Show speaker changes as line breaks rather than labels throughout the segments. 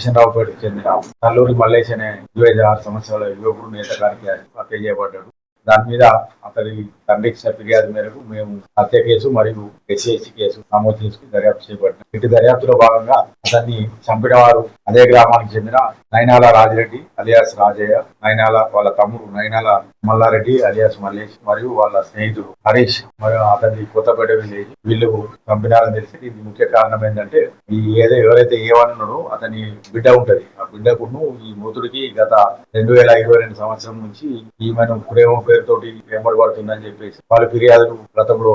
కిషన్రావుపేటకు చెందిన నల్లూరి మల్లేష్ అనే ఇరవై ఆరు సంవత్సరాల యువకుడు నేత గారికి హత్య చేయబడ్డాడు. దాని మీద అతడి తండ్రికి ఫిర్యాదు మేరకు మేము హత్య కేసు మరియు ఎస్సీఎస్సీ కేసు నమోదు చేసుకుని దర్యాప్తు చేపట్టాం. ఇటు దర్యాప్తులో భాగంగా అతన్ని చంపిన వారు అదే గ్రామానికి చెందిన నైనాల రాజిరెడ్డి అలియాస్ రాజయ్య నైనాల వాళ్ళ తమ్ముడు నైనాల మల్లారెడ్డి అలియాస్ మల్లేష్ మరియు వాళ్ళ స్నేహితుడు హరీష్ మరియు అతని కొత్తపేట విలేజ్ వీళ్ళు చంపినారని తెలిసి దీనికి ముఖ్య కారణం ఏంటంటే ఈ ఏదో ఎవరైతే ఏమన్నాడో అతని బిడ్డ ఉంటది. ఆ బిడ్డకును ఈ మృతుడికి గత రెండు వేల ఇరవై రెండు సంవత్సరం నుంచి ఈమెను ప్రేమ పేరుతోటి వెంబడి పడుతుందని చెప్పేసి వాళ్ళ ఫిర్యాదులు గతంలో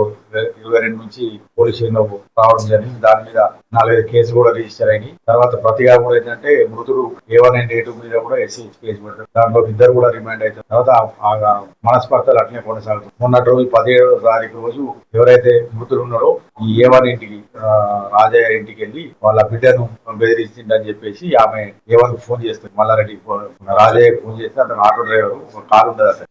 ఇరవై రెండు నుంచి పోలీస్ స్టేషన్ రావడం జరిగింది. దాని మీద నాలుగైదు కేసులు కూడా రిజిస్టర్ అయినాయి. తర్వాత ప్రతిగా కూడా ఏంటంటే మృతుడు ఏ వన్ అండ్ ఎయిట్ మీద కూడా ఎస్సీ కేసు పెడతారు. దాంట్లో ఇద్దరు కూడా రిమాండ్ అవుతారు. తర్వాత ఆ మనస్పర్ధలు అట్లే కొనసాగుతాయి. మొన్నటి రోజు పదిహేడవ తారీఖు రోజు ఎవరైతే మృతుడు ఉన్నారో ఈ ఏ వన్ ఇంటికి రాజయ్య ఇంటికి వెళ్ళి వాళ్ళ బిడ్డను బెదిరిస్తుందని చెప్పేసి ఆమె ఏ వన్ ఫోన్ చేస్తుంది. మల్లారెడ్డి రాజయ్య ఫోన్ చేస్తే అతను ఆటో డ్రైవర్ ఒక కాల్ ఉండదు అతను.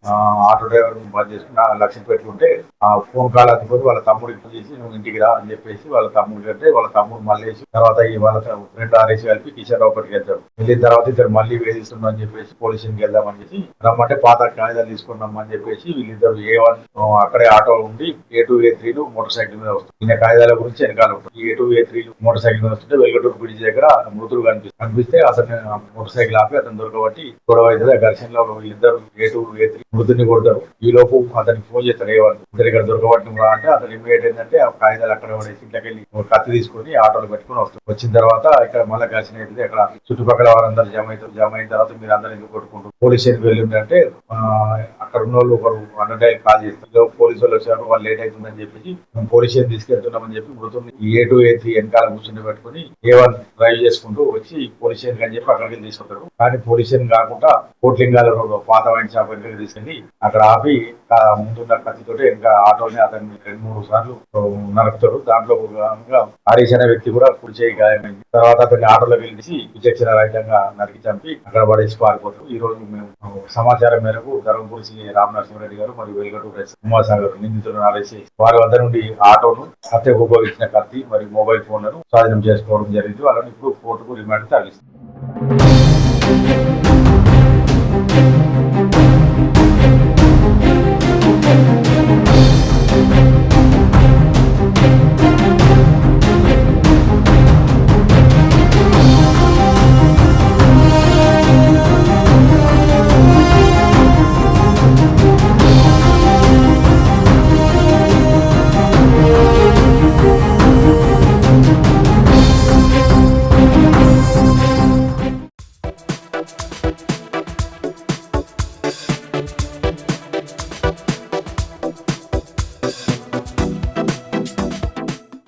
ఆటో డ్రైవర్ బంద్ చేసుకుని లక్ష్యం పెట్టుకుంటే ఆ ఫోన్ కాల్ అందుకొని వాళ్ళ తమ్ముడికి ఫోన్ చేసి నువ్వు ఇంటికి రా అని చెప్పేసి వాళ్ళ తమ్ముడు అంటే వాళ్ళ తమ్ముడు మళ్ళీ తర్వాత వాళ్ళ ఫ్రెండ్ ఆరేసి కలిపి కిషన్ రావుపటికి వెళ్తాడు. వెళ్ళిన తర్వాత ఇద్దరు మళ్ళీ వేధిస్తున్నాం అని చెప్పేసి పోలీస్ స్టేషన్కి వెళ్దామని చెప్పి రమ్మంటే పాత కాగితాలు తీసుకున్నాం అని చెప్పేసి వీళ్ళిద్దరు ఏ వన్ అక్కడే ఆటో ఉండి ఏ టూ ఏ త్రీలు మోటార్ సైకిల్ మీద వస్తుంది ఈయన కాగితాల గురించి వెనకాల ఉంటుంది. ఏ టూ ఏ త్రీలు మోటార్ సైకిల్ మీద వస్తుంటే వెల్గటూరు బ్రిడ్జ్ దగ్గర మృతులు కనిపిస్తుంది. కనిపిస్తే అతను మోటార్ సైకిల్ ఆపి అతను దొరకబట్టి గొడవ అవుతుంది. ఘర్షణలో వీళ్ళిద్దరు ఏ టూ ఏ త్రీ మృతుడిని కొడతారు ఈ లోపు అతనికి ఫోన్ చేస్తారు ఏ ఇద్దరు ఇక్కడ దొరకబట్టి రా అంటే అతను ఇమీడియట్ ఏంటంటే ఆ కాగితాలు అక్కడ పడేసి ఇంట్లోకి వెళ్ళి కత్తి తీసుకొని ఆటోలు పెట్టుకుని వస్తారు వచ్చిన తర్వాత ఇక్కడ మళ్ళీ ఘర్షణ అవుతుంది అక్కడ చుట్టుపక్కల వారందరూ జమ అవుతారు జమ అయిన తర్వాత మీరు అందరూ ఎందుకు కొట్టుకుంటారు? పోలీస్ స్టేషన్కి వెళ్ళిందంటే ఆ, అక్కడ ఉన్న వాళ్ళు ఒకరు అన్నట్టు కాల్ చేస్తారు. పోలీసు వాళ్ళు వచ్చారు వాళ్ళు లేట్ అవుతుందని చెప్పేసి మేము పోలీస్ స్టేషన్ తీసుకెళ్తున్నామని చెప్పి మృతుని ఏ టూ ఏ త్రీ వెనకాల కూర్చుని పెట్టుకుని ఏ వన్ డ్రైవ్ చేసుకుంటూ వచ్చి పోలీస్ స్టేషన్ అని చెప్పి అక్కడికి తీసుకుంటారు కానీ పోలీస్ స్టేషన్ కాకుండా కోట్లింగాల పాత వైన్ షాప్ వెనక తీసుకెళ్ళి అక్కడ ఆపి ముందున్న కత్తితోటి ఇంకా ఆటోని అతన్ని రెండు మూడు సార్లు నరుకుతారు దాంట్లో భాగంగా హరీష్ అనే వ్యక్తి కూడా కుడిచేయి గాయమైంది. తర్వాత అతన్ని ఆటోలో వెళ్ళి విచక్షణ రహితంగా నరికి చంపి అక్కడ పడేసి పారిపోతాడు. ఈ రోజు మేము సమాచారం మేరకు ధర్మపురి శ్రీ రామ్ నరసింహారెడ్డి గారు మరియు వెలుగటూరు ఉమాసాగర్ నిందితులను ఆరేసి వారి వద్ద నుండి ఆటోను హత్యకు ఉపయోగించిన కత్తి మరియు మొబైల్ ఫోన్లను స్వాధీనం చేసుకోవడం జరిగింది. వాళ్ళని ఇప్పుడు కోర్టుకు రిమాండ్ తరలిస్తుంది